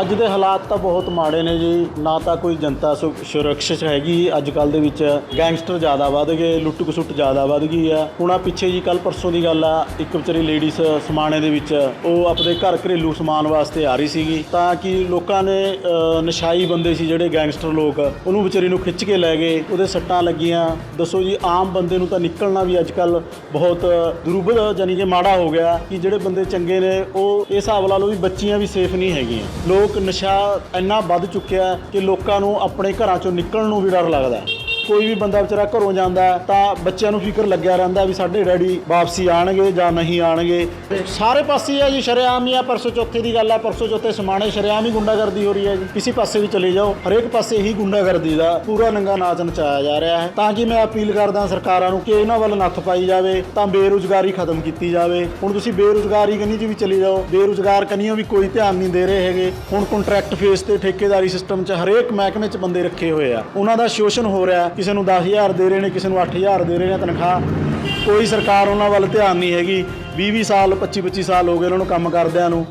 ਅੱਜ ਦੇ ਹਾਲਾਤ ਤਾਂ ਬਹੁਤ ਮਾੜੇ ਨੇ ਜੀ। ਨਾ ਤਾਂ ਕੋਈ ਜਨਤਾ ਸੁ- ਸੁਰੱਖਿਅਤ ਹੈਗੀ। ਅੱਜ ਕੱਲ ਦੇ ਵਿੱਚ ਗੈਂਗਸਟਰ ਜ਼ਿਆਦਾ ਵੱਧ ਗਏ ਲੁੱਟ ਖਸੁੱਟ ਜ਼ਿਆਦਾ ਵੱਧ ਗਈ ਆ। ਹੁਣ ਆ ਪਿੱਛੇ ਜੀ ਕੱਲ ਪਰਸੋਂ ਦੀ ਗੱਲ ਆ, ਇੱਕ ਵਿਚਾਰੀ ਲੇਡੀਜ਼ ਸਮਾਣੇ ਦੇ ਵਿੱਚ, ਉਹ ਆਪਣੇ ਘਰ ਘਰੇਲੂ ਸਮਾਨ ਵਾਸਤੇ ਆ ਰਹੀ ਸੀਗੀ। ਤਾਂ ਕਿ ਲੋਕਾਂ ਨੇ ਨਸ਼ਾਈ ਬੰਦੇ ਸੀ ਜਿਹੜੇ ਗੈਂਗਸਟਰ ਲੋਕ, ਉਹਨੂੰ ਵਿਚਾਰੀ ਨੂੰ ਖਿੱਚ ਕੇ ਲੈ ਗਏ, ਉਹਦੇ ਸੱਟਾਂ ਲੱਗੀਆਂ। ਦੱਸੋ ਜੀ, ਆਮ ਬੰਦੇ ਨੂੰ ਤਾਂ ਨਿਕਲਣਾ ਵੀ ਅੱਜ ਕੱਲ ਬਹੁਤ ਦੁਰੂਬਤ ਜਾਨੀ ਕਿ ਮਾੜਾ ਹੋ ਗਿਆ ਕਿ ਜਿਹੜੇ ਬੰਦੇ ਚੰਗੇ ਨੇ, ਉਹ ਇਹ ਹਿਸਾਬ ਲਾ ਲਓ ਵੀ ਬੱਚੀਆਂ ਵੀ ਸੇਫ ਨਹੀਂ ਹੈਗੀਆਂ। ਲੋਕ ਨਸ਼ਾ ਇੰਨਾ ਵੱਧ ਚੁੱਕਿਆ ਕਿ ਲੋਕਾਂ ਨੂੰ ਆਪਣੇ ਘਰਾਂ ਚੋਂ ਨਿਕਲਣ ਨੂੰ ਵੀ ਡਰ ਲੱਗਦਾ ਕੋਈ ਵੀ ਬੰਦਾ ਵਿਚਾਰਾ ਘਰੋਂ ਜਾਂਦਾ ਤਾਂ ਬੱਚਿਆਂ ਨੂੰ ਫਿਕਰ ਲੱਗਿਆ ਰਹਿੰਦਾ ਵੀ ਸਾਡੇ ਡੈਡੀ ਵਾਪਸੀ ਆਣਗੇ ਜਾਂ ਨਹੀਂ ਆਣਗੇ। ਸਾਰੇ ਪਾਸੇ ਆ ਜੀ, ਸ਼ਰੇਆਮ ਹੀ ਆ ਪਰਸੋਂ ਚੌਥੇ ਦੀ ਗੱਲ ਆ ਪਰਸੋਂ ਚੌਥੇ ਸਮਾਣੇ ਸ਼ਰੇਆਮ ਹੀ ਗੁੰਡਾਗਰਦੀ ਹੋ ਰਹੀ ਹੈ ਜੀ। ਕਿਸੇ ਪਾਸੇ ਵੀ ਚਲੇ ਜਾਓ, ਹਰੇਕ ਪਾਸੇ ਹੀ ਗੁੰਡਾਗਰਦੀ ਦਾ ਪੂਰਾ ਨੰਗਾ ਨਾਚ ਨਚਾਇਆ ਜਾ ਰਿਹਾ ਹੈ। ਤਾਂ ਕਿ ਮੈਂ ਅਪੀਲ ਕਰਦਾ ਸਰਕਾਰਾਂ ਨੂੰ ਕਿ ਇਹਨਾਂ ਵੱਲ ਨੱਥ ਪਾਈ ਜਾਵੇ, ਤਾਂ ਬੇਰੁਜ਼ਗਾਰੀ ਖਤਮ ਕੀਤੀ ਜਾਵੇ। ਹੁਣ ਤੁਸੀਂ ਬੇਰੁਜ਼ਗਾਰੀ ਕੰਨੀ 'ਚ ਵੀ ਚਲੇ ਜਾਓ, ਬੇਰੁਜ਼ਗਾਰ ਕੰਨੀਓ ਵੀ ਕੋਈ ਧਿਆਨ ਨਹੀਂ ਦੇ ਰਹੇ ਹੈਗੇ। ਹੁਣ ਕੰਟਰੈਕਟ ਫੇਸ ਤੇ ਠੇਕੇਦਾਰੀ ਸਿਸਟਮ 'ਚ ਹਰੇਕ ਮਹਿਕਮੇ 'ਚ ਬੰਦੇ ਰੱਖੇ ਹੋਏ ਆ। ਉਹਨਾਂ ਦਾ ਸ਼ੋਸ਼ਣ ਹੋ ਰਿਹਾ ਕਿਸੇ ਨੂੰ 10000 ਦੇ ਰਹੇ ਨੇ, ਕਿਸੇ ਨੂੰ 8000 ਦੇ ਰਹੇ ਨੇ ਤਨਖਾਹ, ਕੋਈ ਸਰਕਾਰ ਉਹਨਾਂ ਵੱਲ ਧਿਆਨ ਨਹੀਂ ਹੈਗੀ। 20 20 ਸਾਲ 25 25 ਸਾਲ ਹੋ ਗਏ ਉਹਨਾਂ ਨੂੰ ਕੰਮ ਕਰਦਿਆਂ ਨੂੰ।